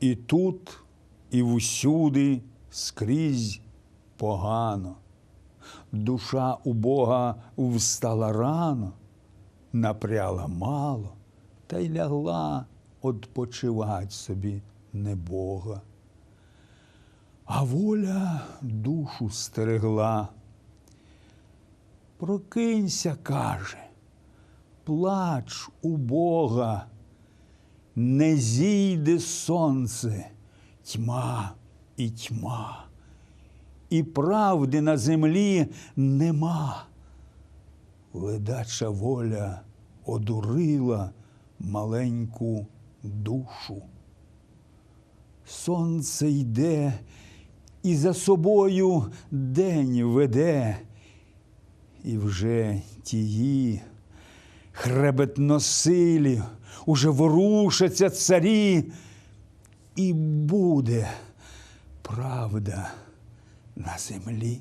І тут, і всюди скрізь погано. Душа у Бога встала рано, напряла мало, та й лягла odpoчивать собі не Бога. А воля душу стерегла. Прокинься, каже, плач у Бога, не зійде сонце, тьма і тьма, і правди на землі нема. Ледача воля одурила маленьку душу. Сонце йде і за собою день веде, і вже тії хребетносилі, уже ворушаться царі, і буде правда на землі.